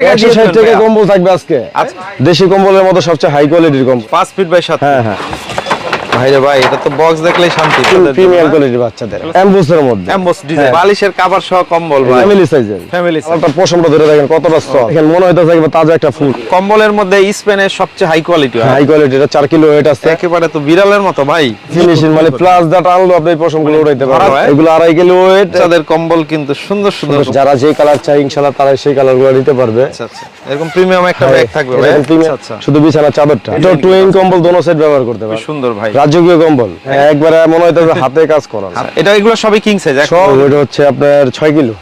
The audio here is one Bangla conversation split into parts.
একশো ষাট টাকা কম্বল থাকবে আজকে। আচ্ছা। দেশি কম্বলের মতো সবচেয়ে হাই কোয়ালিটির কম্বল। পাঁচ ফিট বাই সাত হ্যাঁ হ্যাঁ। ভাই রে ভাই এটা তো বক্স দেখলেই শান্তি প্রিমিয়াম কোয়ালিটির বাচ্চাদের। অ্যাম্বুসের মধ্যে। এমবস ডিজাইন হ্যাঁ। বালিশের কভার সহ কম্বল ভাই। ফ্যামিলি সাইজের ফ্যামিলি আপনার পশমটা ধরে দেখেন কতটা সফট এখানে মনে হইতে থাকবে তাজা একটা ফুল। কম্বলের মধ্যে স্পেনের সবচেয়ে হাই কোয়ালিটি হাই কোয়ালিটি এটা চার কিলো ওয়েট আছে। একেবারে তো বিড়ালের মতো ভাই। ফিনিশিং মানে প্লাস আপনি পশমগুলো উড়াইতে পারবেন এগুলো আড়াই কিলো ওয়েট বাচ্চাদের কম্বল কিন্তু সুন্দর সুন্দর। যারা যে কালার চাই ইনশাআল্লাহ তারা সেই কালারগুলো নিতে পারবে। আচ্ছা আচ্ছা। এরকম প্রিমিয়াম একটা ব্যাগ থাকবে ভাই। আচ্ছা আচ্ছা। শুধু বিছানা চাদরটা। এটা টুইন কম্বল দোনো সেট ব্যবহার করতে পারবে। সুন্দর ভাই। রাজকীয় কম্বল। হ্যাঁ, একবারে মনে হবে হাতে কাজ করা এটা এগুলো সবই কিং সাইজ সব ওইটা হচ্ছে আপনার ছয় কিলো।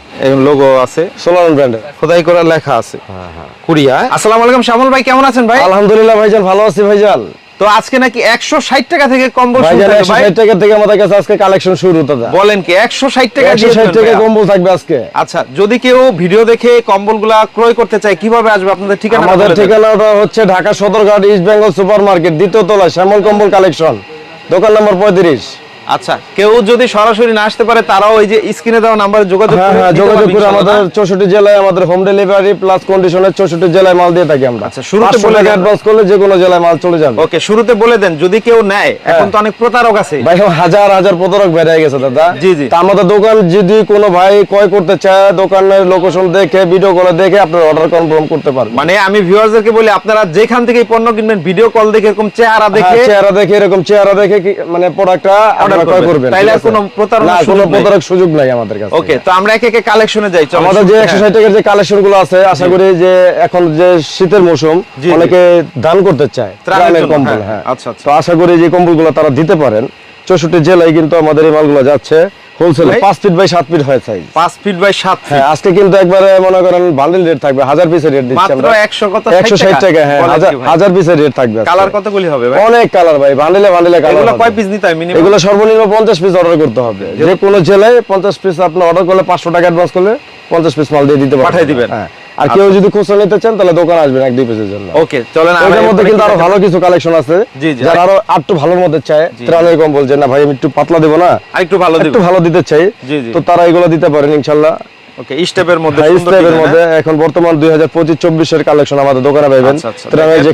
লোগো আছে। সোলার ব্র্যান্ডের খোদাই করা লেখা আছে। হ্যাঁ, কুড়িয়া আসসালামু আলাইকুম শ্যামল ভাই কেমন আছেন ভাই? আলহামদুলিল্লাহ ভাইজান ভালো আছি ভাইজান। তো আজকে নাকি একশো ষাট টাকা থেকে কম্বল শুরু ভাই ষাট টাকা থেকে আমাদের কাছে আজকে কালেকশন শুরু দাদা। বলেন কি একশো ষাট টাকা একশো দিয়ে ষাট দেবেন টাকা কম্বল থাকবে আজকে। আচ্ছা যদি কেউ ভিডিও দেখে কম্বলগুলা ক্রয় করতে চায় কীভাবে আসবে? আপনাদের ঠিকানা আমাদের ঠিকানাটা হচ্ছে Dhaka Sadarghat east Bengal super market দ্বিতীয় তলা শ্যামল কম্বল কালেকশন দোকান নম্বর পঁয়ত্রিশ। আচ্ছা কেউ যদি সরাসরি না আসতে পারে তারাও ওই যে স্ক্রিনে দেওয়া নাম্বারে যোগাযোগ হ্যাঁ করে হ্যাঁ যোগাযোগ করে আমাদের না? চৌষট্টি জেলায় আমাদের হোম ডেলিভারি প্লাস কন্ডিশনের চৌষট্টি জেলায় মাল দিয়ে থাকি আমরা আচ্ছা, শুরুতে বলে দেন। অ্যাডভান্স করলে যে কোনো জেলায় মাল চলে যাবে ওকে শুরুতে বলে দেন যদি কেউ নেয় এখন তো অনেক প্রতারক আছে ভাই হাজার হাজার প্রতারক বেড়ে গেছে দাদা জি, জি। তা আমাদের দোকান যদি কোনো ভাই ক্রয় করতে চায় দোকানের লোকেশন দেখে ভিডিও কলে দেখে আপনার অর্ডার কনফার্ম করতে পারবেন মানে আমি ভিউয়ারদেরকে বলি আপনারা যেখান থেকে পণ্য কিনবেন ভিডিও কল দেখে এরকম চেহারা দেখে হ্যাঁ, চেহারা দেখে এরকম চেহারা দেখে মানে প্রোডাক্টটা আপনারা ক্রয় করবেন। করবেন তাইলে আর কোনো প্রতারণার না কোনো প্রতারক সুযোগ নাই আমাদের কাছে ওকে তো আমরা একে একে কালেকশনে যাই চলো আমাদের যে হ্যাঁ। টাকার যে কালেকশনগুলো আছে আশা করি যে এখন যে শীতের মৌসুম। অনেকে দান করতে চায় ত্রাণের কম্বল হ্যাঁ। হ্যাঁ আচ্ছা, আচ্ছা। তো আশা করি যে কম্বলগুলো তারা দিতে পারেন চৌষট্টি জেলায় কিন্তু আমাদের এই মালগুলো যাচ্ছে হোলসেল ভাই? পাঁচ ফিট বাই সাত ফিট হয় সাইজ পাঁচ ফিট বাই সাত হ্যাঁ আজকে কিন্তু একবারে মনে করেন বান্ডেল রেট থাকবে হাজার পিসের রেট দিচ্ছি মাত্র আমরা। একশো কত একশো ষাট টাকা হ্যাঁ বলেন হাজার কি ভাই? হাজার পিসের রেট থাকবে কালার কতগুলি হবে ভাই? অনেক কালার ভাই বান্ডেলে বান্ডেলে কালার এগুলো কয় পিস নিতে হয় মিনিমাম এগুলো সর্বনিম্ন পঞ্চাশ পিস অর্ডার করতে হবে। যে কোনো জেলায় পঞ্চাশ পিস আপনার অর্ডার করলে পাঁচশো টাকা অ্যাডভান্স করলে পঞ্চাশ পিস মাল দিয়ে দিতে পারবেন। পাঠিয়ে দিবেন। হ্যাঁ। আর কেউ যদি খুচরা নিতে চান তাহলে দোকান আসবেন এক দুই পিসের জন্য। ওকে চলেন আমরা এটার মধ্যে কিন্তু আরও ভালো কিছু কালেকশন আছে। যারা আরও একটু ভালোর মধ্যে চায় ত্রাণের কম বলছে না ভাই আমি একটু পাতলা দেবো না। আরেকটু ভালো একটু ভালো দিতে চাই। তো তারা এগুলো দিতে পারেন ইনশাল্লাহ। ওকে স্টেপের মধ্যে স্টেপের মধ্যে হ্যাঁ? এখন বর্তমান কালেকশন আমাদের দোকানে পাইবেন। আচ্ছা, আচ্ছা, যে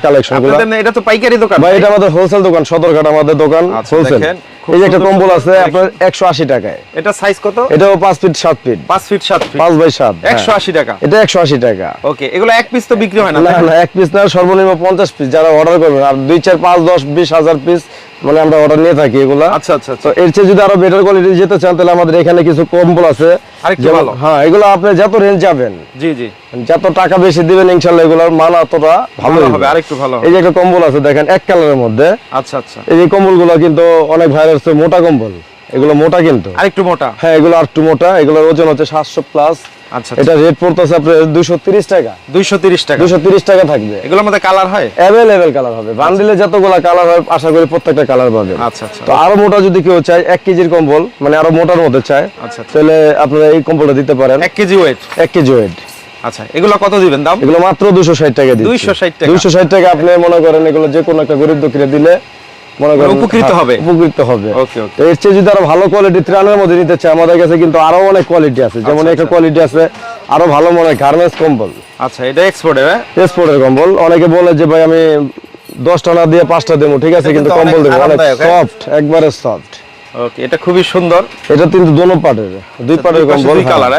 এটা তো পাইকারি দোকান। ভাই এটা আমাদের হোলসেল দোকান সদরঘাট আমাদের দোকান আচ্ছা, হোলসেল খুব এই যে একটা কম্বল আছে আপনার একশো আশি টাকায়। এটা সাইজ কত? এটাও পাঁচ ফিট সাত ফিট পাঁচ ফিট সাত ফিট পাঁচ বাই সাত হ্যাঁ। একশো আশি টাকা। এটা একশো আশি টাকা। ওকে এগুলো এক পিস তো বিক্রি হয় না না না? এক পিস না সর্বনিম্ন পঞ্চাশ পিস যারা অর্ডার করবেন আর দুই চার পাঁচ দশ বিশ হাজার পিস মানে আমরা অর্ডার নিয়ে থাকি এগুলা। আচ্ছা আচ্ছা তো আচ্ছা এর চেয়ে যদি আরও বেটার কোয়ালিটি যেতে চান তাহলে আমাদের এখানে কিছু কম্বল আছে। আরেকটু ভালো। হ্যাঁ এগুলো আপনি যত রেঞ্জ যাবেন জি জি। যত টাকা বেশি দিবেন ইনশাল্লাহ এগুলোর মান অতটা ভালো হবে আরেকটু ভালো এই যে একটা কম্বল আছে দেখেন এক কালারের মধ্যে। আচ্ছা আচ্ছা। এই যে কম্বলগুলো কিন্তু অনেক ভাইরাস মোটা কম্বল। এগুলো মোটা কিন্তু। আরেকটু মোটা? হ্যাঁ এগুলো আর একটু মোটা। এগুলোর ওজন হচ্ছে সাতশো প্লাস আচ্ছা এটা রেট পড়তেছে আপনার দুশো তিরিশ টাকা। দুইশো তিরিশ টাকা। দুশো তিরিশ টাকা থাকবে। এগুলোর মধ্যে কালার হয়? অ্যাভেলেবেল কালার হবে। বান্ডিলে যতগুলো কালার হয় আশা করি প্রত্যেকটা কালার পাবে আচ্ছা আচ্ছা। তো আরও মোটা যদি কেউ চায় এক কেজির কম্বল মানে আরও মোটার মধ্যে চায় আচ্ছা আচ্ছা। তাহলে আপনারা এই কম্বলটা দিতে পারেন। এক কেজি ওয়েট এক কেজি ওয়েট আচ্ছা এগুলো কত দিবেন দাম? এগুলো মাত্র দুশো ষাট টাকা দিচ্ছি। 260 টাকা। দুইশো ষাট টাকা আপনি মনে করেন এগুলো যে কোনো একটা গরিব দুঃখীরা দিলে মনে করেন উপকৃত হ্যাঁ, হবে। উপকৃত হবে ওকে, ওকে। এর চেয়ে যদি আরও ভালো কোয়ালিটি ত্রাণের মধ্যে নিতে চায় আমাদের কাছে কিন্তু আরও অনেক কোয়ালিটি আছে যেমন আচ্ছা, একটা আচ্ছা। কোয়ালিটি আছে আরও ভালো মনে হয় গার্মেন্টস কম্বল আচ্ছা এটা এক্সপোর্টে হ্যাঁ এক্সপোর্টের কম্বল অনেকে বলে যে ভাই আমি দশটা না দিয়ে পাঁচটা দেবো ঠিক আছে কিন্তু কম্বল দেবো অনেক হ্যাঁ? সফট একবারে সফট ওকে এটা খুবই সুন্দর। এটা কিন্তু দোনো পাটের। দুই পাটের কম্বল দুই colour?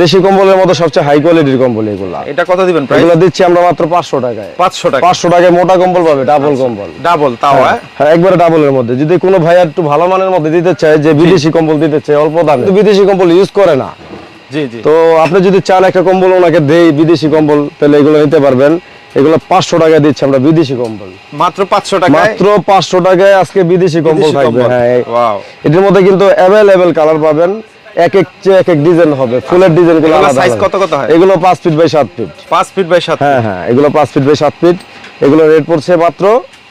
দেশি কম্বলের মতো সবচেয়ে হাই কোয়ালিটির কম্বল এগুলা। এটা কত দিবেন প্রাইস এগুলো দিচ্ছি আমরা মাত্র পাঁচশো টাকায়। পাঁচশো টাকা। পাঁচশো টাকায় মোটা কম্বল পাবে ডাবল কম্বল। ডাবল তাও হ্যাঁ একবারে ডাবলের মধ্যে। যদি কোনো ভাই একটু ভালো মানের মধ্যে দিতে চায় যে বিদেশি কম্বল দিতে চায় অল্প দামে। বিদেশি কম্বল ইউজ করে না। জি জি। তো আপনি যদি চান একটা কম্বল ওনাকে দেই বিদেশি কম্বল তাহলে এগুলো নিতে পারবেন। এগুলো পাঁচশো টাকায় দিচ্ছি আমরা বিদেশি কম্বল। মাত্র পাঁচশো টাকায়? মাত্র পাঁচশো টাকায় আজকে বিদেশি কম্বল থাকবে হ্যাঁ. এটার মধ্যে কিন্তু অ্যাভেলেবেল কালার পাবেন। এক এক এক এক ডিজাইন হবে ফুলের ডিজাইনগুলো size কত কত হয়? এগুলো পাঁচ ফিট বাই সাত ফিট পাঁচ ফিট বাই সাত হ্যাঁ হ্যাঁ এগুলো পাঁচ ফিট বাই সাত ফিট এগুলো রেট পড়ছে মাত্র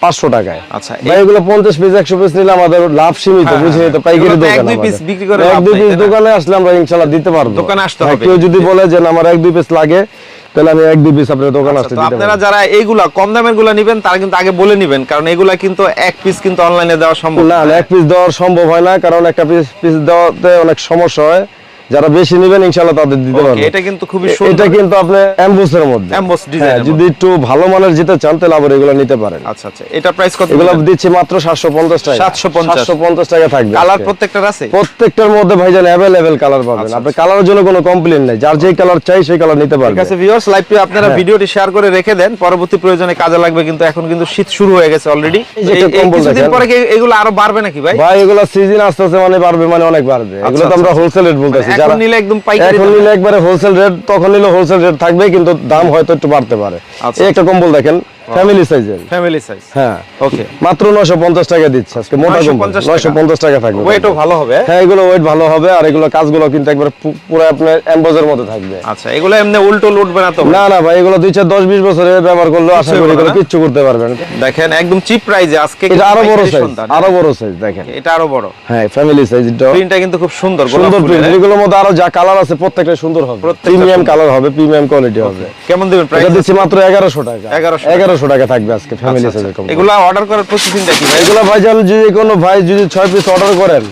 পাঁচশো টাকায়। আচ্ছা, ভাই এগুলো পঞ্চাশ পিস একশো পিস নিলে আমাদের লাভ সীমিত হ্যাঁ, বুঝে হ্যাঁ। তো পাইকারি এগুলো এক piece বিক্রি করে এক দুই পিস দোকানে আসলে আমরা ইনশাল্লাহ দিতে পারব। দোকানে আসতে হ্যাঁ, হবে। কেউ যদি বলে যে আমার এক দুই পিস লাগে তাহলে আমি এক দুই পিস আপনার দোকান আসতে দিতে আপনারা যারা এইগুলা কম দামেরগুলা নিবেন তারা কিন্তু আগে বলে নিবেন কারণ এগুলা কিন্তু এক পিস কিন্তু অনলাইনে দেওয়া সম্ভব না না, এক পিস দেওয়া সম্ভব হয় না কারণ একটা পিস পিস দেওয়াতে অনেক সমস্যা হয়। যারা বেশি নেবেন ইনশাআল্লাহ তাদের দিতে পারব। এটা কিন্তু খুবই সুন্দর। এটা কিন্তু আপনি অ্যাম্বুসের মধ্যে। Amboss design হ্যাঁ, যদি একটু ভালো মানের যেতে চান তাহলে আবার এগুলো নিতে পারেন। আচ্ছা আচ্ছা এটা প্রাইস কত এগুলো দিচ্ছি মাত্র সাতশো পঞ্চাশ টাকা। 750 সাতশো পঞ্চাশ টাকা থাকবে কালার প্রত্যেকটার আছে? প্রত্যেকটার মধ্যে ভাইজান অ্যাভেলেবেল কালার পাবেন। আচ্ছা, আপনি কালারের জন্য কোনো কমপ্লেন নাই। যার যেই কালার চাই সেই কালার নিতে পারবেন ঠিক আছে ভিউয়ার্স লাইভটি আপনারা হ্যাঁ। ভিডিওটি শেয়ার করে রেখে দেন। পরবর্তী প্রয়োজনে কাজে লাগবে কিন্তু এখন কিন্তু শীত শুরু হয়ে গেছে অলরেডি কিছুদিন পরে কি এগুলো আরও বাড়বে নাকি ভাই? ভাই এগুলো সিজন আস্তে আস্তে মানে বাড়বে মানে অনেক বাড়বে। এগুলো তো আমরা হোলসেল রেট বলতেছি এখন নিলে একদম পাইকারি এখন নিলে একবারে হোলসেল রেট তখন নিলে হোলসেল রেট থাকবে কিন্তু দাম হয়তো একটু বাড়তে পারে। আচ্ছা। এই একটা কম্বল দেখেন। ফ্যামিলি সাইজের ফ্যামিলি সাইজ হ্যাঁ। ওকে মাত্র নয়শো পঞ্চাশ টাকা দিচ্ছে আজকে মোটা কম্বল। 950 টাকা। থাকবে। ওয়েটও ভালো হবে। হ্যাঁ এগুলো ওয়েট ভালো হবে আর এগুলো কাজগুলো কিন্তু একবার পুরো আপনার এম্বোজের মধ্যে থাকবে। আচ্ছা এগুলো এমনি উল্টো উঠবে না তো না না ভাই এগুলো দুই চার দশ বিশ বছরে ব্যবহার করলেও আশা করি এগুলো কিচ্ছু করতে পারবেন। দেখেন একদম চিপ প্রাইজে আজকে এটা আরও বড় সাইজ আরও বড় সাইজ দেখেন। এটা আরও বড়। হ্যাঁ ফ্যামিলি সাইজ প্রিন্টটা কিন্তু খুব সুন্দর সুন্দর প্রিন্ট এগুলোর মধ্যে আরও যা কালার আছে প্রত্যেকটা সুন্দর হবে। প্রিমিয়াম কালার হবে প্রিমিয়াম কোয়ালিটি হবে। কেমন দিবেন প্রাইস এটা দিচ্ছি মাত্র এগারোশো টাকা। 1100 এগারোশো টাকা থাকবে আজকে ফ্যামিলি সাইজের কম্বল এগুলা অর্ডার করার প্রসেসিংটা কি এগুলো ভাই যদি কোনো ভাই যদি ছয় পিস অর্ডার করেন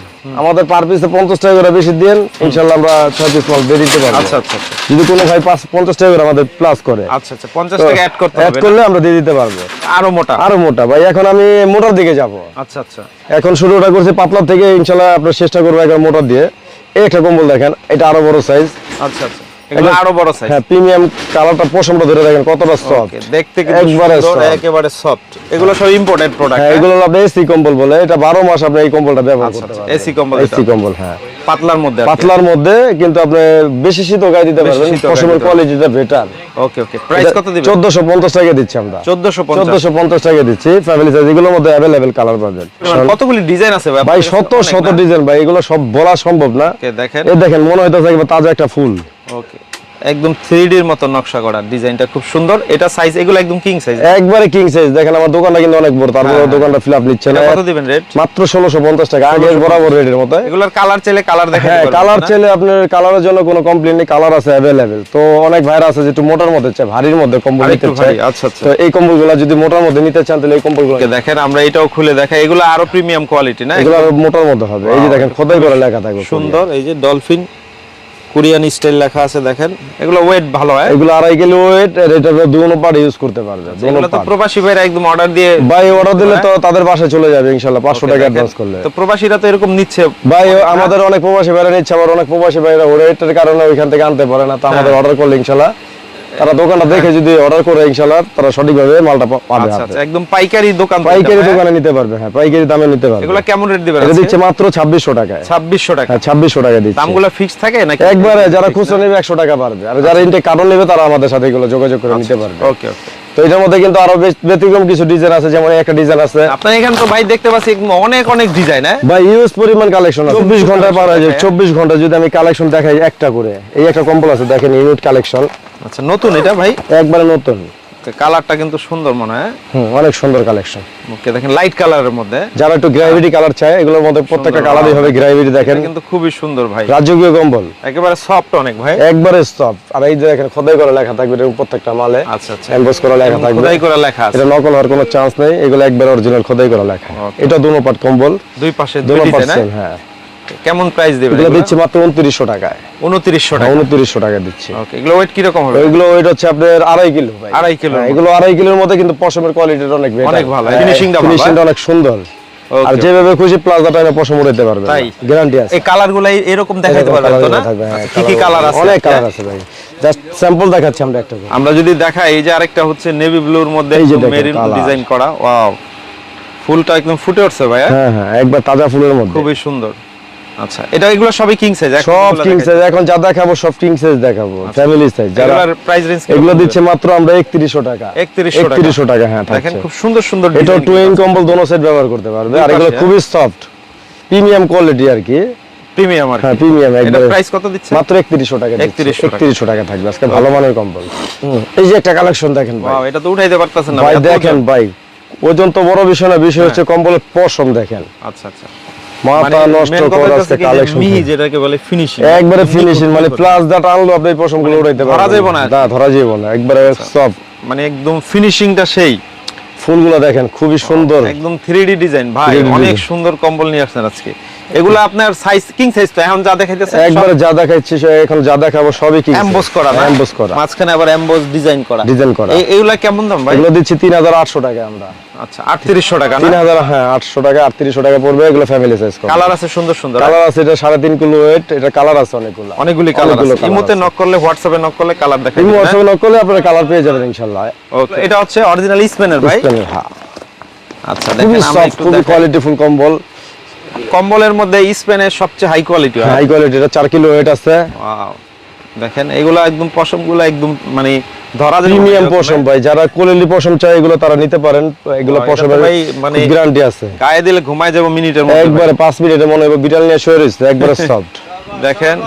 আমাদের পার পিসে পঞ্চাশ টাকা করে বেশি দেন ইনশাল্লাহ আমরা ছয় পিস মাল দিয়ে দিতে পারব। আচ্ছা আচ্ছা আচ্ছা। যদি কোনো ভাই পাঁচ পঞ্চাশ টাকা করে আমাদের প্লাস করে আচ্ছা আচ্ছা 50 টাকা অ্যাড করতে অ্যাড করলে আমরা দিয়ে দিতে পারব। আরও মোটা? আরও মোটা ভাই এখন আমি মোটার দিকে যাব। আচ্ছা আচ্ছা। এখন শুরুটা করছি পাতলা থেকে ইনশাল্লাহ আপনার চেষ্টা করব এখন মোটা দিয়ে। এই একটা কম্বল দেখেন এটা আরও বড় সাইজ আচ্ছা আচ্ছা। এগুলো আরও বড় সাইজ হ্যাঁ প্রিমিয়াম কালারটা পশমটা ধরে দেখেন কতটা সফট দেখতে কিন্তু একবারে একেবারে সফট এগুলো সব ইম্পোর্টেড প্রোডাক্ট হ্যাঁ এগুলো আপনি এসি কম্বল বলে এটা বারো মাস আপনি এই কম্বলটা ব্যবহার আচ্ছা, করতে আচ্ছা, পারবেন। AC কম্বল এসি কম্বল হ্যাঁ। পাতলার মধ্যে পাতলার মধ্যে কিন্তু আপনি বেশি শীতও গায়ে দিতে পারবেন পশমের কোয়ালিটিটা বেটার ওকে ওকে প্রাইস কত দিবেন? চোদ্দশো পঞ্চাশ টাকা দিচ্ছি আমরা। 1450 চোদ্দশো পঞ্চাশ টাকা দিচ্ছি ফ্যামিলি সাইজ এগুলোর মধ্যে অ্যাভেলেবেল কালার পাবেন। কতগুলি ডিজাইন আছে ভাই? ভাই শত শত ডিজাইন ভাই এগুলো সব বলা সম্ভব না। দেখেন। এই দেখেন মনে হইতেছে একবার তাজা একটা ফুল। ওকে একদম 3D এর মতো নকশা করা ডিজাইনটা খুব সুন্দর। এটা সাইজ এগুলো একদম কিং সাইজ একবারে কিং সাইজ দেখেন আমার দোকানটা কিন্তু অনেক বড় তারপরে হ্যাঁ, দোকানটা ফিল আপ নিচ্ছে না। কত দিবেন রেট মাত্র ষোলোশো পঞ্চাশ টাকা আগের বরাবর রেটের মতো। এগুলোর কালার চাইলে কালার দেখেন হ্যাঁ কালার চাইলে আপনার কালারের জন্য কোনো কমপ্লেন নেই কালার আছে অ্যাভেলেবেল তো অনেক ভাইরা আছে যে একটু মোটার মধ্যে চায় ভারীর মধ্যে কম্বল নিতে ভারী, আচ্ছা, আচ্ছা। তো এই কম্বলগুলো যদি মোটার মধ্যে নিতে চান তাহলে এই কম্বলগুলো দেখেন আমরা এটাও খুলে দেখাই। এগুলো আরও প্রিমিয়াম কোয়ালিটি না? এগুলো মোটার মধ্যে হবে। এই যে দেখেন খোদাই করে লেখা থাকবে। সুন্দর এই যে ডলফিন কোরিয়ান স্টাইল লেখা আছে দেখেন। এগুলো ওয়েট ভালো হয়? এগুলো আড়াই কিলো ওয়েট এটা দুনো পার্ট ইউজ করতে পারবে দুনো এগুলো তো প্রবাসী ভাইরা একদম অর্ডার দিয়ে ভাই অর্ডার দিলে তো তাদের বাসায় চলে যাবে ইনশাআল্লাহ পাঁচশো টাকা অ্যাডভান্স করলে। তো প্রবাসীরা তো এরকম নিচ্ছে। ভাই আমাদের অনেক প্রবাসী ভাইরা নিচ্ছে আবার অনেক প্রবাসী ভাইরা ওয়েটের কারণে ওইখান থেকে আনতে পারে না তো আমাদের হ্যাঁ। অর্ডার করলে ইনশাল্লাহ। তারা দোকানটা দেখে যদি অর্ডার করে ইনশাআল্লাহ তারা সঠিকভাবে মালটা পাবে আচ্ছা আচ্ছা একদম পাইকারি দোকান পাইকারি হ্যাঁ? দোকানে নিতে পারবে হ্যাঁ পাইকারি দামে নিতে পারবে। এগুলো কেমন রেট দিবেন এটা দিচ্ছে মাত্র ছাব্বিশশো টাকায়। 2600 টাকা। হ্যাঁ ছাব্বিশশো টাকা দিচ্ছে। দামগুলো ফিক্স থাকে নাকি? একবারে যারা খুচরা নেবে একশো টাকা পারবে আর যারা ইনটেক কার্টন নেবে তারা আমাদের সাথে এগুলো যোগাযোগ করে নিতে পারবে। ওকে ওকে তো এটার মধ্যে কিন্তু আরও ব্যতিক্রম কিছু ডিজাইন আছে যেমন একটা ডিজাইন আছে। আপনার এখানে তো ভাই দেখতে পাচ্ছি অনেক অনেক ডিজাইন হ্যাঁ? ভাই ইউজ পরিমাণ কালেকশন আছে। চব্বিশ পার পাওয়া যায় হ্যাঁ। চব্বিশ ঘণ্টা যদি আমি কালেকশন দেখাই একটা করে। এই একটা কম্বল আছে দেখেন ইউনিট কালেকশন আচ্ছা নতুন এটা ভাই? একবারে নতুন। কালারটা কিন্তু সুন্দর মনে হয়। হুম অনেক সুন্দর কালেকশন ওকে দেখেন লাইট কালারের মধ্যে। যারা একটু গ্রাভিটি কালার চায় এগুলোর মধ্যে প্রত্যেকটা কালারই হবে গ্রাভিটি দেখেন। কিন্তু খুবই সুন্দর ভাই। রাজকীয় কম্বল। একেবারে সফট অনেক ভাই। একবারে স্টপ আর এই যে দেখেন খোদাই করে লেখা থাকবে প্রত্যেকটা মালে। আচ্ছা আচ্ছা। এমবোস করা লেখা থাকবে। খোদাই করে লেখা আছে। এটা নকল হওয়ার কোনো চান্স নেই। এগুলো একবার অরিজিনাল খোদাই করা লেখা। এটা দুনো পাট কম্বল। দুই পাশে দুই পাট হ্যাঁ। কেমন প্রাইস দেবেন এগুলো দিচ্ছি মাত্র উনত্রিশশো টাকায়। 2900 টাকা। উনত্রিশশো টাকা দিচ্ছি। ওকে এগুলো ওয়েট কি রকম হবে? এগুলো ওইট হচ্ছে আপনার আড়াই কিলো ভাই। আড়াই কিলোর হ্যাঁ, এগুলো আড়াই কিলোর মধ্যে কিন্তু পশমের কোয়ালিটিটা অনেক। অনেক ভালো, হ্যাঁ, finishing টা ভালো, finishing টা অনেক সুন্দর। আর যেভাবে খুশি প্লাজা টাইমে পশম উঠাইতে পারবে তাই? গ্যারান্টি আছে। এই কালারগুলো এরকম দেখাতে এরকম পারবেন তো না? হ্যাঁ, আচ্ছা, কি কি কালার আছে? অনেক কালার আছে ভাই। জাস্ট স্যাম্পল দেখাচ্ছি আমরা একটা আমরা যদি দেখাই এই যে আরেকটা হচ্ছে নেভি ব্লুর মধ্যে মেরিন ডিজাইন করা। ওয়াও ফুলটা একদম ফুটে উঠছে ভাইয়া হ্যাঁ হ্যাঁ একবার তাজা ফুলের মধ্যে। খুবই সুন্দর। আচ্ছা এটা এগুলো সবই কিং সাইজ সব কিং সাইজ এখন যা দেখাবো সব কিং সাইজ দেখাবো ফ্যামিলি সাইজ যারা প্রাইস রেঞ্জ এগুলো দিচ্ছে মাত্র আমরা একত্রিশশো টাকা। 3100 টাকা। হ্যাঁ দেখেন খুব সুন্দর সুন্দর এটা টুইন কম্বল দোনো ব্যবহার করতে পারবে। আর এগুলো খুবই সফট প্রিমিয়াম কোয়ালিটি আর কি। প্রিমিয়াম আর হ্যাঁ প্রিমিয়াম একবারে। প্রাইস কত দিচ্ছে? মাত্র একত্রিশশো টাকা 3100 টাকা। থাকবে আজকে ভালো মানের কম্বল এই যে একটা কালেকশন দেখেন ভাই। এটা তো উঠাইতে পারতেছেন না। ভাই দেখেন ভাই ওজন তো বড় বিষয় না বিষয় হচ্ছে কম্বলের পশম দেখেন। আচ্ছা আচ্ছা। মাথা নষ্ট করে কালেকশন যেটাকে বলে ফিনিশিং একবারে ফিনিশিং মানে প্লাস দাট আনলো আপনি এই পশমগুলো উঠাইতে ধরা পারবেন যাবে না। না ধরা যাবে না একবারে সব মানে একদম ফিনিশিংটা সেই। ফুলগুলো দেখেন খুবই সুন্দর। একদম 3D ডিজাইন ভাই অনেক সুন্দর কম্বল নিয়ে আসছেন আজকে। এগুলো আপনার সাইজ কিং সাইজ তো এখন যা দেখাইতেছে একবারে যা দেখাচ্ছি সে- এখন যা দেখাবো সবই কি এমবোস করা না? এমবোস করা। মাঝখানে আবার এমবোস ডিজাইন করা। ডিজাইন করা। এগুলা কেমন দাম ভাই? এগুলো দিচ্ছি তিন হাজার আটশো টাকা আমরা। আচ্ছা আটত্রিশশো টাকা তিন না হাজার হ্যাঁ আটশো টাকা আটত্রিশশো টাকা পড়বে এগুলো ফ্যামিলি সাইজ করা। কালার আছে সুন্দর সুন্দর কালার আছে এটা সাড়ে তিন কিলো ওয়েট এটা কালার আছে অনেকগুলো। অনেকগুলি কালার আছে। ইমোতে নক করলে হোয়াটসঅ্যাপে নক করলে কালার দেখাই দিবেন, হোয়াটসঅ্যাপে নক করলে আপনারা কালার পেয়ে যাবেন হ্যাঁ? Okay, এটা হচ্ছে অরিজিনাল স্পেনের ভাই? স্পেনের, হ্যাঁ। আচ্ছা দেখেন আমরা একটু খুবই দেখাই। কোয়ালিটিফুল কম্বল কম্বলের মধ্যে স্পেনের সবচেয়ে হাই কোয়ালিটি হাই কোয়ালিটি এটা 4 কিলো ওয়েট আছে। ওয়াও দেখেন এগুলো একদম পশমগুলো একদম মানে ধরা যায় প্রিমিয়াম পশম ভাই যারা কোলেলি পশম চায় এগুলো তারা নিতে পারেন এগুলো পশম এটা পশমের ভাই মানে- গ্যারান্টি আছে। গায়ে দিলে ঘুমায় যাব মিনিটের মধ্যে। একবারে 5 মিনিটে মনে হবে বিড়াল নিয়ে শুয়ে রইছে একবারে সফট দেখেন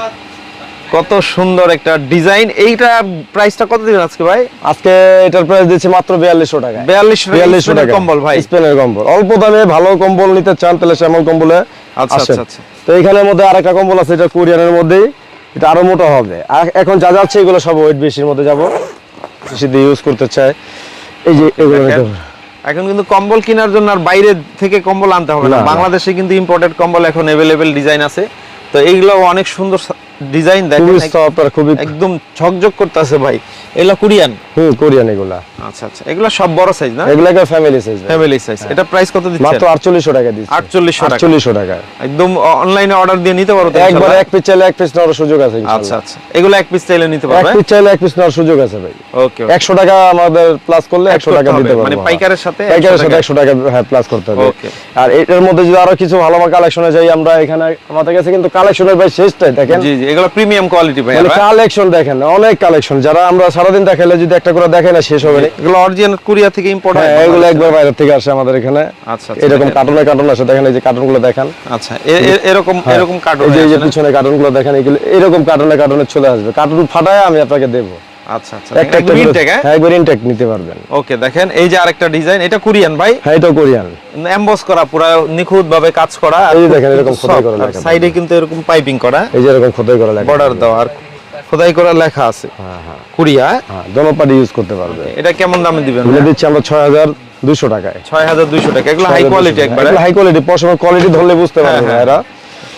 কত সুন্দর একটা ডিজাইন। এইটা প্রাইসটা কত দিবেন আজকে ভাই? আজকে এটার প্রাইস দিচ্ছি মাত্র বিয়াল্লিশশো টাকা। বিয়াল্লিশ বিয়াল্লিশশো টাকা। কম্বল ভাই। স্পেনের কম্বল। অল্প দামে ভালো কম্বল নিতে চান তাহলে শ্যামল কম্বলে আচ্ছা, আচ্ছা, আচ্ছা। তো এখানের মধ্যে আরেকটা কম্বল আছে এটা কোরিয়ানের মধ্যেই। এটা আরও মোটা হবে। এখন যা যাচ্ছে এগুলো সব ওয়েট বেশির মধ্যে যাব। বেশি দিয়ে ইউজ করতে চায় এই যে এগুলো এখন কিন্তু কম্বল কেনার জন্য আর বাইরে থেকে কম্বল আনতে হবে না। বাংলাদেশে কিন্তু ইম্পোর্টেড কম্বল এখন অ্যাভেলেবেল ডিজাইন আছে। তো এইগুলো অনেক সুন্দর ডিজাইন দেখেন খুবই সফট আর খুবই একদম ঝকঝক করতেছে ভাই। এগুলো কোরিয়ান? হুম কোরিয়ান এগুলা। আচ্ছা আচ্ছা। এগুলো সব বড় সাইজ না? এগুলা ফ্যামিলি সাইজ ফ্যামিলি সাইজ এটা প্রাইস কত দিচ্ছেন? মাত্র আটচল্লিশশো টাকা দিচ্ছি। 4800 টাকা। আটচল্লিশশো টাকা। একদম অনলাইনে অর্ডার দিয়ে নিতে পারো তো একবার এক পিস চাইলে এক পিস নেওয়ার সুযোগ আছে আচ্ছা। আচ্ছা। এগুলো এক পিস চাইলে নিতে পারবে এক পিস চাইলে এক পিস নেওয়ার সুযোগ আছে ভাই। ওকে একশো টাকা আমাদের প্লাস করলে Add একশো করতে টাকা দিতে পারব মানে পাইকারের সাথে পাইকারের সাথে টাকা। একশো টাকা হ্যাঁ প্লাস করতে হবে। Okay. আর এটার মধ্যে যদি আরও কিছু ভালো কালেকশনে যাই আমরা এখানে আমাদের কাছে কিন্তু কালেকশনের ভাই শেষটাই দেখেন? জি জি। এগুলো প্রিমিয়াম কোয়ালিটি ভাই। মানে কালেকশন দেখেন অনেক কালেকশন যারা আমরা সারাদিন দেখাইলে যদি একটা করে দেখে না শেষ হবে না। এগুলো অরিজিনাল কোরিয়া থেকে ইম্পোর্ট হয় হ্যাঁ এগুলো একবার বাইরে থেকে আসে আমাদের এখানে। আচ্ছা, আচ্ছা, এরকম। কার্টুনে কার্টুন আসে দেখেন এই যে কার্টুনগুলো দেখেন। আচ্ছা এরকম হ্যাঁ, এরকম কার্টুন এই যে- পিছনে কার্টুনগুলো দেখেন এগুলো এরকম কার্টুনে কার্টুনে চলে আসবে। কার্টুন ফাটায় আমি আপনাকে দেবো। আচ্ছা আচ্ছা। একটা একটা ইনটেক হ্যাঁ? হ্যাঁ একবার ইনটেক নিতে পারবেন। ওকে দেখেন এই যে আরেকটা ডিজাইন এটা কোরিয়ান ভাই? হ্যাঁ এটা কোরিয়ান এমবস করা পুরো নিখুঁত ভাবে কাজ করা। এই দেখেন, এরকম খোদাই করা লেখা সাইডে কিন্তু এরকম পাইপিং করা। এই যে এরকম খোদাই করা লাগে বর্ডার দেওয়া আর খোদাই করা লেখা আছে। হ্যাঁ হ্যাঁ। কোরিয়া হ্যাঁ দোনো পার্টি ইউজ করতে পারবে। এটা কেমন দামে দিবেন এগুলো দিচ্ছি আমরা ছয় হাজার টাকায়। টাকা এগুলো হাই কোয়ালিটি একবারে। হাই কোয়ালিটি পশমের কোয়ালিটি ধরলে বুঝতে হ্যাঁ, এরা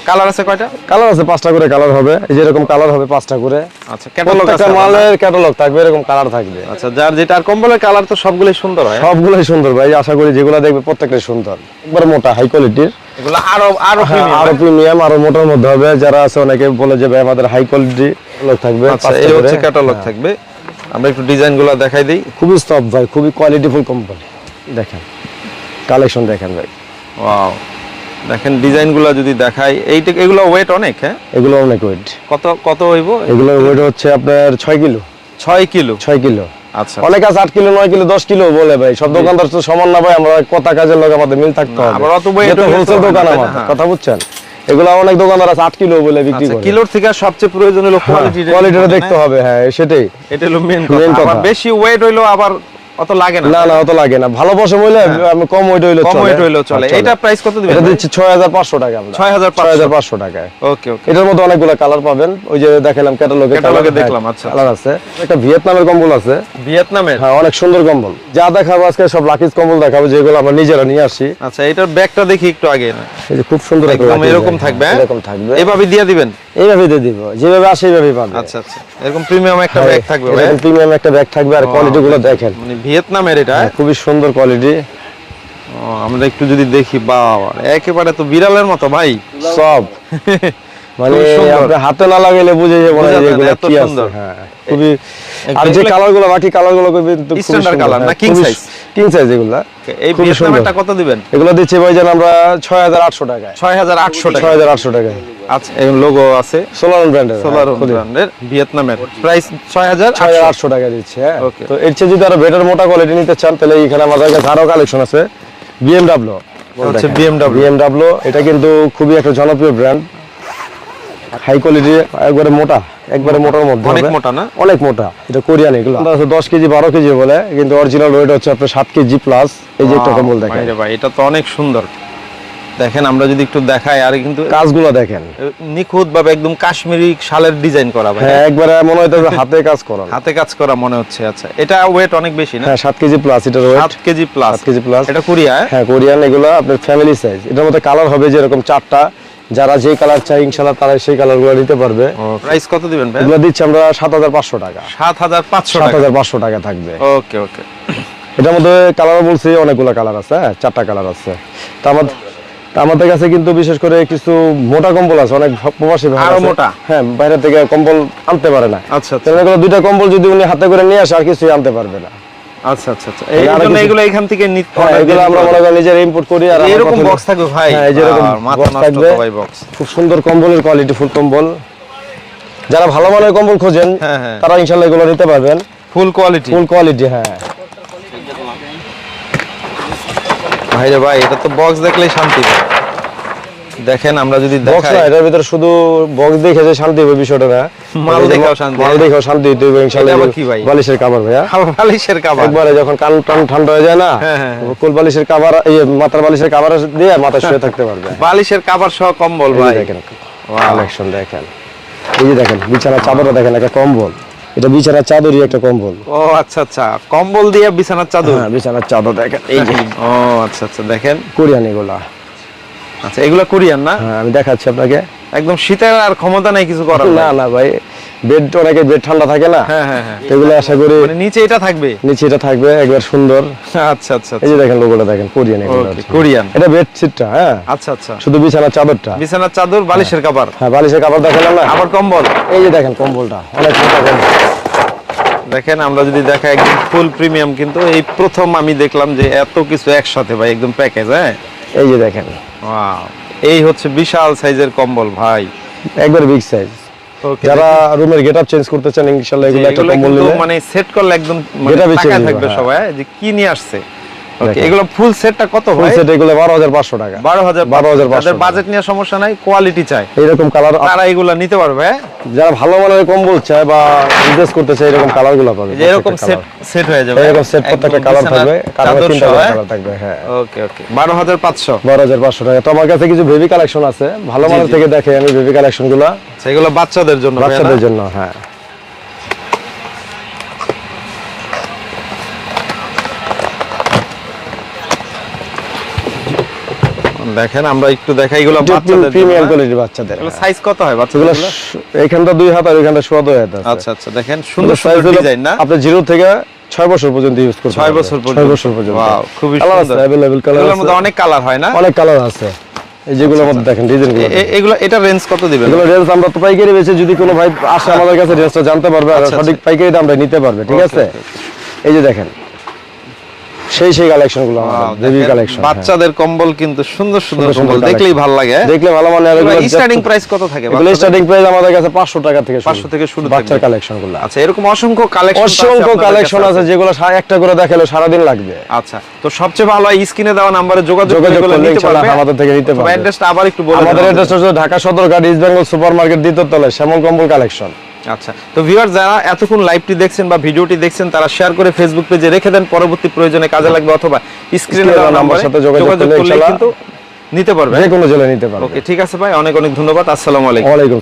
কালার আছে কয়টা? কালার আছে পাঁচটা করে কালার হবে। এই যে এরকম কালার হবে পাঁচটা করে। আচ্ছা ক্যাটালগ আছে মালের ক্যাটালগ থাকবে এরকম কালার থাকবে। আচ্ছা যার যেটা আর কম্বলের কালার তো সবগুলোই সুন্দর হয়। সবগুলোই সুন্দর ভাই আশা করি যেগুলো দেখবে প্রত্যেকটাই সুন্দর। একবার মোটা হাই কোয়ালিটির এগুলো আরও আরও হ্যাঁ, আরও? প্রিমিয়াম আরও মোটার মধ্যে হবে। যারা আছে অনেকে বলে যে ভাই আমাদের হাই কোয়ালিটি লোক থাকবে আচ্ছা এই হচ্ছে ক্যাটালগ। থাকবে। আমরা একটু ডিজাইনগুলো দেখাই দিই। খুবই সফট ভাই খুবই কোয়ালিটিফুল কোম্পানি দেখেন কালেকশন দেখেন ভাই। ওয়াও দেখেন ডিজাইনগুলো যদি দেখাই এইটা এগুলো ওয়েট অনেক হ্যাঁ? এগুলো অনেক ওয়েট কত কত হইব? এগুলোর ওয়েট হচ্ছে আপনার ছয় কিলো। ছয় কিলো? ছয় কিলো। আচ্ছা। অনেক আছে আট কিলো নয় কিলো দশ কিলো বলে ভাই। সব দোকানদার তো সমান না ভাই আমরা কথা কাজের লোক আমাদের মিল থাকতে হবে। হলে তো হোলসেল দোকান আমাদের হ্যাঁ। কথা বুঝছেন? এগুলো অনেক দোকানদার আছে আট কিলো বলে বিক্রি আচ্ছা করে। কিলোর থেকে সবচেয়ে প্রয়োজন হলো কোয়ালিটি কোয়ালিটিটা দেখতে হবে হ্যাঁ? সেটাই। এটা হলো মেন কথা। বেশি ওয়েট হইল আবার অত লাগে না। না না অত লাগে না। ভালো পয়সা হইলে আমি কম ওয়েট হইলে কম ওয়েট হইল চলে। হ্যাঁ, এটা প্রাইস কত দিবেন এটা দিচ্ছি ছয় হাজার পাঁচশো টাকা আমরা। 6,500 ছয় হাজার পাঁচশো টাকায়। ওকে ওকে। এটার মধ্যে অনেকগুলো কালার পাবেন। ওই যে দেখালাম ক্যাটালগে Catalogue দেখলাম, আচ্ছা। কালার আছে। একটা ভিয়েতনামের কম্বল আছে। ভিয়েতনামের? হ্যাঁ অনেক সুন্দর কম্বল। যা দেখাবো আজকে সব লাকিজ কম্বল দেখাবো যেগুলো আমরা নিজেরা নিয়ে আসি। আচ্ছা এটার ব্যাগটা দেখি একটু আগে। না এই যে খুব সুন্দর একদম এরকম থাকবে হ্যাঁ? এরকম থাকবে। এভাবে দিয়ে দিবেন? এইভাবে দিয়ে দিব। যেভাবে আসে এইভাবেই পাবে। আচ্ছা আচ্ছা। এরকম প্রিমিয়াম একটা ব্যাগ থাকবে প্রিমিয়াম একটা ব্যাগ থাকবে আর কোয়ালিটি গুলো দেখেন। মানে ভিয়েতনামের এটা? হ্যাঁ, খুবই সুন্দর কোয়ালিটি ও, আমরা একটু যদি দেখি বাবা একেবারে তো বিড়ালের মতো ভাই। সব। মানে হাতে না লাগাইলে বুঝে যাবে না এগুলো কি আছে। হ্যাঁ খুবই আর যে এগুলো- কালারগুলো বাকি কালারগুলো কিন্তু Standard colour না, king size? কিং সাইজ এগুলা। এই ভিয়েতনামেরটা কত দিবেন? এগুলো দিচ্ছি ভাইজান আমরা ছয় হাজার আটশো টাকায়। ছয় হাজার আটশো টাকা। ছয় হাজার আটশো টাকায়। আচ্ছা এবং লোগো আছে। সোলার ব্র্যান্ডের সোলার ব্র্যান্ডের ভিয়েতনামের প্রাইস ছয় হাজার ছয় হাজার আটশো টাকা দিচ্ছে হ্যাঁ। তো এর চেয়ে যদি আরও বেটার মোটা কোয়ালিটি নিতে চান তাহলে এখানে আমাদের কাছে আরও কালেকশন আছে। বিএমডাব্লিউ হচ্ছে BMW বিএমডাব্লিউ এটা কিন্তু খুবই একটা জনপ্রিয় ব্র্যান্ড হাই কোয়ালিটি একবারে মোটা একবারে মোটার মধ্যে অনেক মোটা না? অনেক মোটা এটা কোরিয়ান এগুলো। আছে দশ কেজি বারো কেজি বলে কিন্তু অরিজিনাল ওয়েট হচ্ছে আপনার সাত কেজি প্লাস এই যে একটা কম্বল দেখেন। ভাইরে ভাই এটা তো অনেক সুন্দর। দেখেন আমরা যদি একটু দেখাই আর কিন্তু কাজগুলো দেখেন। নিখুঁত ভাবে একদম কাশ্মীরি শালের ডিজাইন করা ভাই। হ্যাঁ একবারে মনে হইতেছে হাতে কাজ করা। হাতে কাজ করা মনে হচ্ছে আচ্ছা। এটা ওয়েট অনেক বেশি না? হ্যাঁ সাত কেজি প্লাস এটা ওয়েট সাত কেজি প্লাস সাত কেজি প্লাস এটা কোরিয়া হ্যাঁ? হ্যাঁ কোরিয়ান এগুলো আপনার ফ্যামিলি সাইজ এটার মধ্যে কালার হবে যেরকম চারটা। যারা যে কালার চাই ইনশাল্লাহ তারা সেই কালারগুলো নিতে পারবে। প্রাইস কত দিবেন ভাই? এগুলো দিচ্ছি আমরা সাত হাজার পাঁচশো টাকা। সাত হাজার পাঁচশো সাত টাকা হাজার পাঁচশো টাকা থাকবে। ওকে ওকে এটার মধ্যে কালার বলছি অনেকগুলো কালার আছে হ্যাঁ চারটা কালার আছে। তা আমাদের আমাদের কাছে কিন্তু বিশেষ করে কিছু মোটা কম্বল আছে অনেক প্রবাসী ভাই আরও মোটা? হ্যাঁ বাইরে থেকে কম্বল আনতে পারে না। আচ্ছা আচ্ছা। তাহলে এগুলো দুইটা কম্বল যদি উনি হাতে করে নিয়ে আসে আর কিছুই আনতে পারবে না। আচ্ছা আচ্ছা আচ্ছা। এগুলো এখান থেকে নিতে হ্যাঁ এগুলো আমরা মনে করি নিজের ইম্পোর্ট করি আর এরকম বক্স থাকবে ভাই। হ্যাঁ যেরকম মাথা নষ্ট থাকবে। বক্স খুব সুন্দর কম্বলের কোয়ালিটি ফুল কম্বল। যারা ভালো মানের কম্বল খোঁজেন হ্যাঁ। তারা ইনশাল্লাহ এগুলো নিতে পারবেন। ফুল কোয়ালিটি ফুল কোয়ালিটি হ্যাঁ। ভাই রে ভাই এটা তো বক্স দেখলেই শান্তি। পায়। দেখেন আমরা যদি দেখাই এটার ভিতরে শুধু বক্স দেখে যে শান্তি হবে বিষয়টা না। মাল দেখেও শান্তি। মাল দেখেও শান্তি হইতে হবে ইনশাল্লাহ। কি ভাই? বালিশের কাভার ভাইয়া। বালিশের কাবার একবারে যখন কান টান ঠান্ডা হয়ে যায় না হ্যাঁ, হ্যাঁ, হ্যাঁ। কুল বালিশের কাভার এই মাথার বালিশের কাভার দিয়ে মাথায় শুয়ে থাকতে পারবে। বালিশের সহ কম্বল ভাই। দেখেন কালেকশন দেখেন। এই যে দেখেন বিছানা চাদরটা দেখেন একটা কম্বল। এটা বিছানার চাদরই একটা কম্বল। ও আচ্ছা আচ্ছা। কম্বল দিয়ে বিছানার চাদর? হ্যাঁ বিছানার চাদর দেখেন। এই যে। ও আচ্ছা আচ্ছা দেখেন। কোরিয়ান এগুলা। আচ্ছা এগুলো কোরিয়ান না? হ্যাঁ আমি দেখাচ্ছি আপনাকে। একদম শীতের আর ক্ষমতা নাই কিছু করার না না ভাই বেড অনেকে বেড ঠান্ডা থাকে না? হ্যাঁ হ্যাঁ হ্যাঁ। এগুলো আশা করি মানে নিচে এটা থাকবে? নিচে এটা থাকবে একবার সুন্দর। আচ্ছা আচ্ছা এই যে দেখেন লোগোটা দেখেন কোরিয়ান এগুলো কোরিয়ান। এটা বেড সিটটা হ্যাঁ? আচ্ছা আচ্ছা। শুধু বিছানার চাদরটা? বিছানার চাদর বালিশের কাবার হ্যাঁ বালিশের কাপড় দেখালাম না আবার কম্বল। এই যে দেখেন কম্বলটা অনেক মোটা কম্বল দেখেন আমরা যদি দেখা একদম ফুল প্রিমিয়াম কিন্তু এই প্রথম আমি দেখলাম যে এত কিছু একসাথে ভাই একদম প্যাকেজ হ্যাঁ? এই যে দেখেন। এই হচ্ছে বিশাল সাইজের কম্বল ভাই একবার বিগ সাইজ যারা রুমের গেটআপ চেঞ্জ করতে চান ইনশাআল্লাহ এগুলো একটা এগুলো কম্বল নিলে মানে সেট করলে একদম মানে থাকবে হ্যাঁ। সবাই যে কি নিয়ে আসছে। এগুলো ফুল সেটটা কত ফুল সেট এগুলো বারো হাজার পাঁচশো টাকা। বারো হাজার বারো তাদের বাজেট নিয়ে সমস্যা নাই কোয়ালিটি চাই। এইরকম কালার তারা এগুলো নিতে পারবে? যারা ভালো মানের কম্বল চায় বা বিজনেস করতে চায় এরকম কালারগুলো পাবে। এরকম সেট সেট হয়ে যাবে এরকম সেট প্রত্যেকটা কালার থাকবে। কালার তিনটা? কালার থাকবে হ্যাঁ। ওকে ওকে। বারো হাজার পাঁচশো। বারো হাজার পাঁচশো টাকা। তো আমার কাছে কিছু বেবি কালেকশন আছে। ভালো মানের থেকে দেখে আমি বেবি কালেকশনগুলো। সেগুলো বাচ্চাদের জন্য বাচ্চাদের জন্য হ্যাঁ। দেখেন আমরা একটু দেখাই এগুলো বাচ্চাদের প্রিমিয়াম কোয়ালিটির বাচ্চাদের। এগুলো সাইজ কত হয় এগুলো বাচ্চাদের এইখানটা দুই হাত আর ওইখানটা সোয়া দুই হাত আছে। আচ্ছা আচ্ছা দেখেন সুন্দর সুন্দর ডিজাইন না? আপনি জিরো থেকে ছয় বছর পর্যন্ত ইউজ করতে ছয় বছর পর্যন্ত। ছয় বছর পর্যন্ত। খুবই সুন্দর। অ্যাভেলেবল কালার এগুলোর মধ্যে অনেক কালার হয় না? অনেক কালার আছে। এই যেগুলোর মধ্যে দেখেন ডিজাইনগুলো এগুলো এটা রেঞ্জ কত দিবেন? এগুলো রেঞ্জ আমরা তো পাইকারি বেচে যদি কোনো ভাই আসে আমাদের কাছে রেঞ্জটা জানতে পারবে আর আচ্ছা, সঠিক পাইকারি দামটা নিতে পারবে ঠিক আছে? এই যে দেখেন সেই সেই কালেকশনগুলো Wow, আমাদের বেবি দেখেন, কালেকশন বাচ্চাদের কম্বল কিন্তু সুন্দর সুন্দর কম্বল দেখলেই ভালো লাগে হ্যাঁ? দেখলে ভালো মানে স্টার্টিং প্রাইস কত থাকে এগুলো স্টার্টিং প্রাইস আমাদের কাছে 500 টাকা থেকে 500 থেকে শুরু বাচ্চার থাকবে। কালেকশনগুলো আচ্ছা এরকম অসংখ্য কালেকশন অসংখ্য কালেকশন আছে। যেগুলো একটা করে দেখালে সারাদিন লাগবে। আচ্ছা তো সবচেয়ে ভালো হয় স্ক্রিনে দেওয়া নম্বরে যোগাযোগ করে নিতে পারবে। আমাদের থেকে নিতে পারবে। অ্যাড্রেসটা আবার একটু বলে আমাদের দেন অ্যাড্রেস হচ্ছে Dhaka Sadarghat east Bengal super market দ্বিতীয় তলায় শ্যামল কম্বল কালেকশন আচ্ছা তো ভিউয়ার যারা এতক্ষণ লাইভটি দেখছেন বা ভিডিওটি দেখছেন তারা শেয়ার করে ফেসবুক পেজে রেখে দেন। পরবর্তী প্রয়োজনে কাজে লাগবে অথবা স্ক্রিনে দেওয়া নাম্বারের সাথে যোগাযোগ করলে কিন্তু নিতে পারবে যে কোনো জেলায় নিতে পারবে ওকে ঠিক আছে ভাই অনেক অনেক ধন্যবাদ। আসসালামু আলাইকুম।